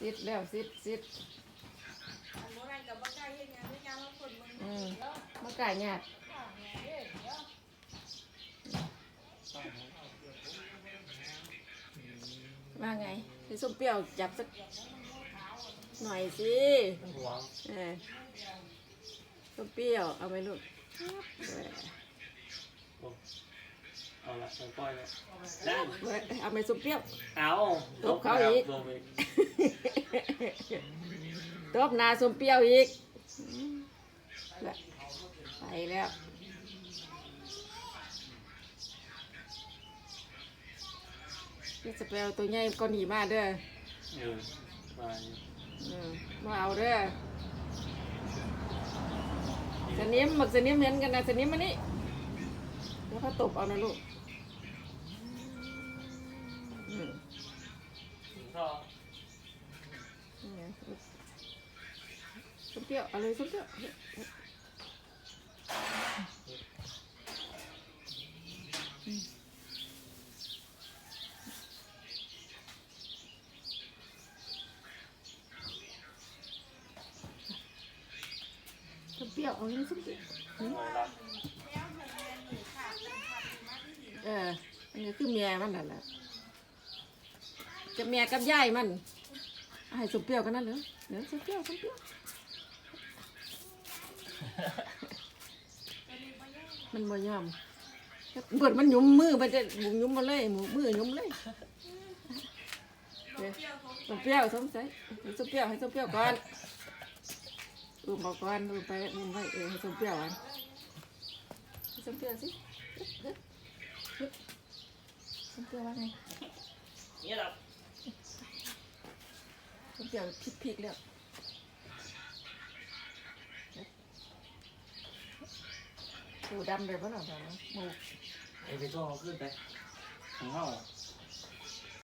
ซิดแล้วซิดซิดอันโบราณกับบ่กล้าเฮ็ดหยังเฮ็ดหยังแล้วคนมึงอืมเดี๋ยวมะกายหยาดข้างแม่เด้อเดี๋ยวว่าไงพี่ส้มเปรี้ยวจับสักหน่อยสิหวงเออส้มเปรี้ยวเอาไหมลูกเออเอาละใส่ก้อยแล้วได้เอาไหมส้มเปรี้ยว เอาตบเขาอีกลงไป ตบหนาส้มเปรี้ยวอีก ไปแล้ว นี่จะไปเอาตัวใหญ่ก้อนหิมาเด้อเออไปเออมาเอาเด้อสนิมหมักสนิมเหมือนกันนะสนิมมานี่แล้วเขาตบเอานะลูก อืมก็นี่ไง ส้มเปรี้ยวอะไรส้มเปรี้ยวส้มเปรี้ยวเอาเลยส้มเปรี้ยวเอออันนี้คือเมียมันนั่นแหละจะเมียกับยายมัน ให้สมเปรี้ยวกันนั่นเหรอเดี๋ยวสมเปรี้ยวสมเปรี้ยวมันบ่ยอมเบิดมันหยุมมือมันจะหมุนหยุมมาเลยหมูมือหยุมเลยเดี๋ยวเปรี้ยวส้มเปรี้ยวสงสัยให้ส้มเปรี้ยวให้สมเปรี้ยวก่อนอุ้มเอาก่อนอุ้มไปอุ้มไว้เออให้สมเปรี้ยวอะให้ส้มเปรี้ยวสิสมเปรี้ยวว่าไงนี่แหละ ส้มเปรี้ยวพริกๆแล้วหมูดำเลยป่ะหรอหมู ไอ้ไปช่วงเราขึ้นไปของเงา